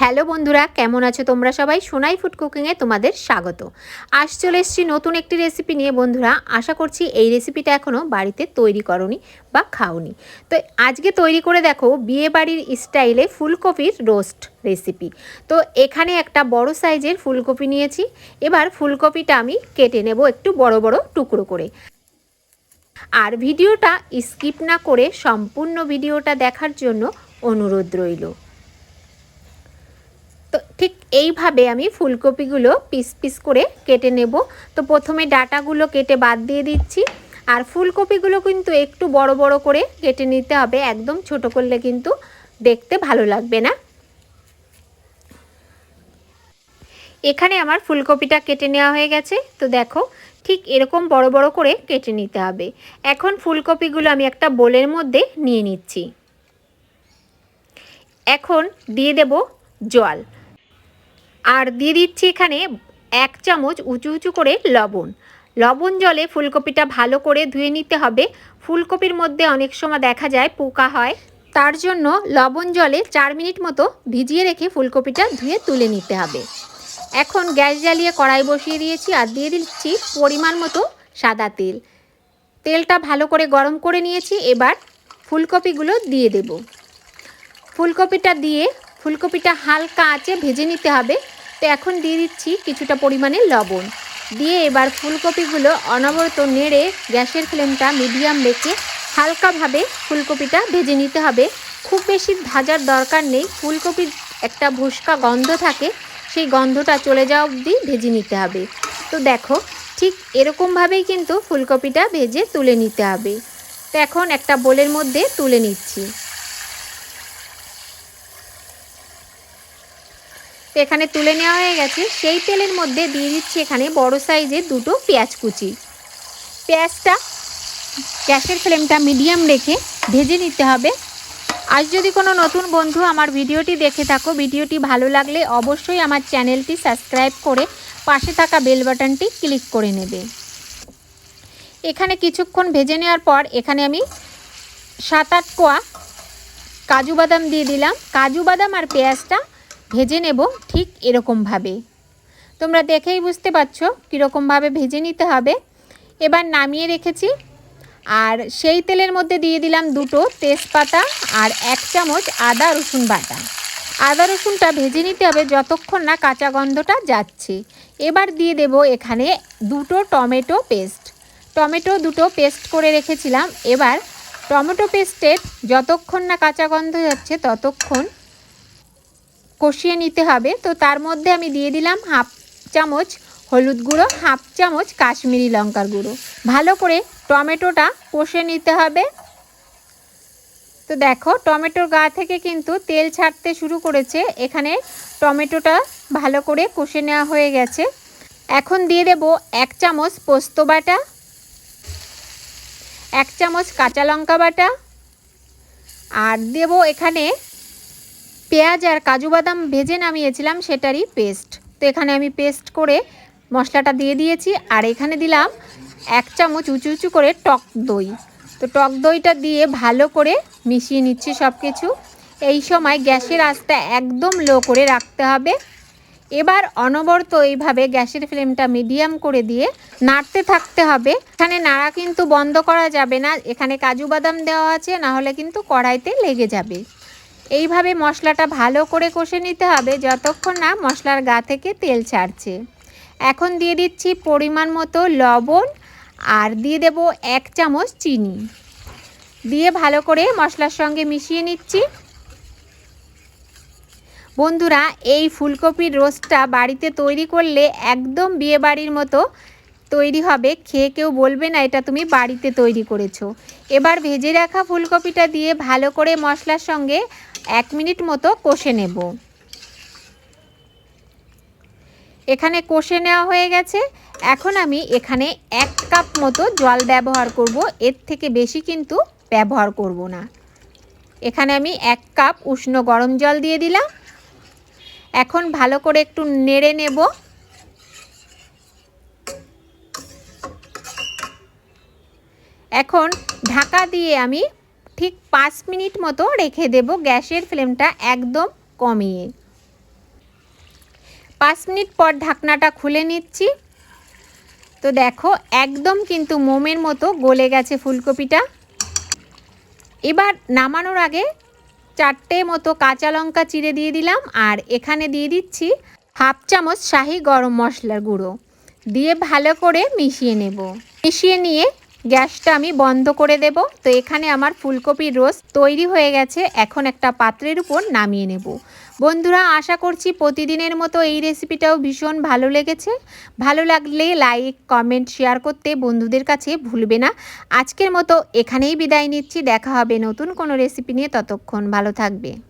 Hello বন্ধুরা, কেমন আছো তোমরা সবাই? সোনাই ফুড কুকিংয়ে তোমাদের স্বাগত। আজ চলে এসেছি নতুন একটি রেসিপি নিয়ে বন্ধুরা। আশা করছি এই রেসিপিটা এখনও বাড়িতে তৈরি করনি বা খাওনি। তো আজকে তৈরি করে দেখো বিয়ে বাড়ির স্টাইলে ফুলকপির রোস্ট রেসিপি তো এখানে একটা বড় সাইজের ফুলকপি নিয়েছি। এবার ফুলকপিটা আমি কেটে নেব একটু বড় বড় টুকরো করে। আর ভিডিওটা স্কিপ না করে সম্পূর্ণ ভিডিওটা দেখার জন্য অনুরোধ রইল। তো ঠিক এইভাবে আমি ফুলকপিগুলো পিস পিস করে কেটে নেব। তো প্রথমে ডাটাগুলো কেটে বাদ দিয়ে দিচ্ছি। আর ফুলকপিগুলো কিন্তু একটু বড় বড় করে কেটে নিতে হবে, একদম ছোট করলে কিন্তু দেখতে ভালো লাগবে না। এখানে আমার ফুলকপিটা কেটে নেওয়া হয়ে গেছে। তো দেখো, ঠিক এরকম বড় বড় করে কেটে নিতে হবে। এখন ফুলকপিগুলো আমি একটা বোলের মধ্যে নিয়ে নিচ্ছি। এখন দিয়ে দেব জল। আর দিয়ে দিচ্ছি এখানে এক চামচ উঁচু উঁচু করে লবণ। লবণ জলে ফুলকপিটা ভালো করে ধুয়ে নিতে হবে। ফুলকপির মধ্যে অনেক সময় দেখা যায় পোকা হয়। তার জন্য লবণ জলে চার মিনিট মতো ভিজিয়ে রেখে ফুলকপিটা ধুয়ে তুলে নিতে হবে। এখন গ্যাস জ্বালিয়ে কড়াই বসিয়ে দিয়েছি আর দিয়ে দিচ্ছি পরিমাণ মতো সাদা তেল। তেলটা ভালো করে গরম করে নিয়েছি, এবার ফুলকপিগুলো দিয়ে দেব। ফুলকপিটা দিয়ে ফুলকপিটা হালকা আঁচে ভেজে নিতে হবে। তো এখন দিয়ে দিচ্ছি কিছুটা পরিমাণে লবণ। দিয়ে এবার ফুলকপিগুলো অনবরত নেড়ে গ্যাসের ফ্লেমটা মিডিয়াম রেখে হালকাভাবে ফুলকপিটা ভেজে নিতে হবে। খুব বেশি ভাজার দরকার নেই, ফুলকপির একটা ভুসকা গন্ধ থাকে, সেই গন্ধটা চলে যাওয়া অবধি ভেজে নিতে হবে। তো দেখো, ঠিক এরকমভাবেই কিন্তু ফুলকপিটা ভেজে তুলে নিতে হবে। তো এখন একটা বোলের মধ্যে তুলে নিচ্ছি। তো এখানে তুলে নেওয়া হয়ে গেছে। সেই তেলের মধ্যে দিয়ে দিচ্ছি এখানে বড় সাইজের দুটো পেঁয়াজ কুচি। পেঁয়াজটা গ্যাসের ফ্লেমটা মিডিয়াম রেখে ভেজে নিতে হবে। আজ যদি কোনো নতুন বন্ধু আমার ভিডিওটি দেখে থাকো, ভিডিওটি ভালো লাগলে অবশ্যই আমার চ্যানেলটি সাবস্ক্রাইব করে পাশে থাকা বেল বাটনটি ক্লিক করে নেবে। এখানে কিছুক্ষণ ভেজে নেওয়ার পর এখানে আমি সাত আট কোয়া কাজু বাদাম দিয়ে দিলাম। কাজু বাদাম আর পেঁয়াজটা ভেজে নেব ঠিক এরকমভাবে। তোমরা দেখেই বুঝতে পারছ কীরকমভাবে ভেজে নিতে হবে। এবার নামিয়ে রেখেছি। আর সেই তেলের মধ্যে দিয়ে দিলাম দুটো তেজপাতা আর এক চামচ আদা রসুন বাটা। আদা রসুনটা ভেজে নিতে হবে যতক্ষণ না কাঁচা গন্ধটা যাচ্ছে। এবার দিয়ে দেব এখানে দুটো টমেটো পেস্ট। টমেটো দুটো পেস্ট করে রেখেছিলাম। এবার টমেটো পেস্টের যতক্ষণ না কাঁচা গন্ধ যাচ্ছে ততক্ষণ কষিয়ে নিতে হবে। তো তার মধ্যে আমি দিয়ে দিলাম হাফ চামচ হলুদ গুঁড়ো, হাফ চামচ কাশ্মীরি লঙ্কার গুঁড়ো। ভালো করে টমেটোটা কষে নিতে হবে। তো দেখো, টমেটোর গা থেকে কিন্তু তেল ছাড়তে শুরু করেছে। এখানে টমেটোটা ভালো করে কষে নেওয়া হয়ে গেছে। এখন দিয়ে দেব এক চামচ পোস্ত বাটা, এক চামচ কাঁচা লঙ্কা বাটা, আর দেব এখানে পেঁয়াজ আর কাজু বাদাম ভেজে নামিয়েছিলাম, সেটারই পেস্ট তো এখানে আমি পেস্ট করে মশলাটা দিয়ে দিয়েছি, আর এখানে দিলাম এক চামচ উঁচু উঁচু করে টক দই। তো টক দইটা দিয়ে ভালো করে মিশিয়ে নিচ্ছি সব কিছু এই সময় গ্যাসের আঁচটা একদম লো করে রাখতে হবে। এবার অনবরত এইভাবে গ্যাসের ফ্লেমটা মিডিয়াম করে দিয়ে নাড়তে থাকতে হবে। এখানে নাড়া কিন্তু বন্ধ করা যাবে না, এখানে কাজু বাদাম দেওয়া আছে না হলে কিন্তু কড়াইতে লেগে যাবে। এইভাবে মশলাটা ভালো করে কষে নিতে হবে যতক্ষণ না মশলার গা থেকে তেল ছাড়ছে। এখন দিয়ে দিচ্ছি পরিমাণ মতো লবণ আর দিয়ে দেব এক চামচ চিনি। দিয়ে ভালো করে মশলার সঙ্গে মিশিয়ে নিচ্ছি। বন্ধুরা, এই ফুলকপির রোস্টটা বাড়িতে তৈরি করলে একদম বিয়েবাড়ির মতো তৈরি হবে। খেয়ে কেউ বলবে না, এটা তুমি বাড়িতে তৈরি করেছ। এবার ভেজে রাখা ফুলকপিটা দিয়ে ভালো করে মশলার সঙ্গে এক মিনিট মতো কষে নেব। এখানে কষে নেওয়া হয়ে গেছে। এখন আমি এখানে এক কাপ মতো জল ব্যবহার করব। এর থেকে বেশি কিন্তু ব্যবহার করব না। এখানে আমি এক কাপ উষ্ণ গরম জল দিয়ে দিলাম। এখন ভালো করে একটু নেড়ে নেব। এখন ঢাকা দিয়ে আমি ঠিক পাঁচ মিনিট মতো রেখে দেব গ্যাসের ফ্লেমটা একদম কমিয়ে। পাঁচ মিনিট পর ঢাকনাটা খুলে নিচ্ছি। তো দেখো, একদম কিন্তু মোমের মতো গলে গেছে ফুলকপিটা। এবার নামানোর আগে চারটে মতো কাঁচা লঙ্কা চিড়ে দিয়ে দিলাম আর এখানে দিয়ে দিচ্ছি হাফ চামচ শাহি গরম মশলার গুঁড়ো। দিয়ে ভালো করে মিশিয়ে নেব। মিশিয়ে নিয়ে গ্যাসটা আমি বন্ধ করে দেব। তো এখানে আমার ফুলকপির রোস্ট তৈরি হয়ে গেছে। এখন একটা পাত্রের উপর নামিয়ে নেব। বন্ধুরা, আশা করছি প্রতিদিনের মতো এই রেসিপিটাও ভীষণ ভালো লেগেছে। ভালো লাগলে লাইক, কমেন্ট, শেয়ার করতে বন্ধুদের কাছে ভুলবে না। আজকের মতো এখানেই বিদায় নিচ্ছি। দেখা হবে নতুন কোনো রেসিপি নিয়ে। ততক্ষণ ভালো থাকবে।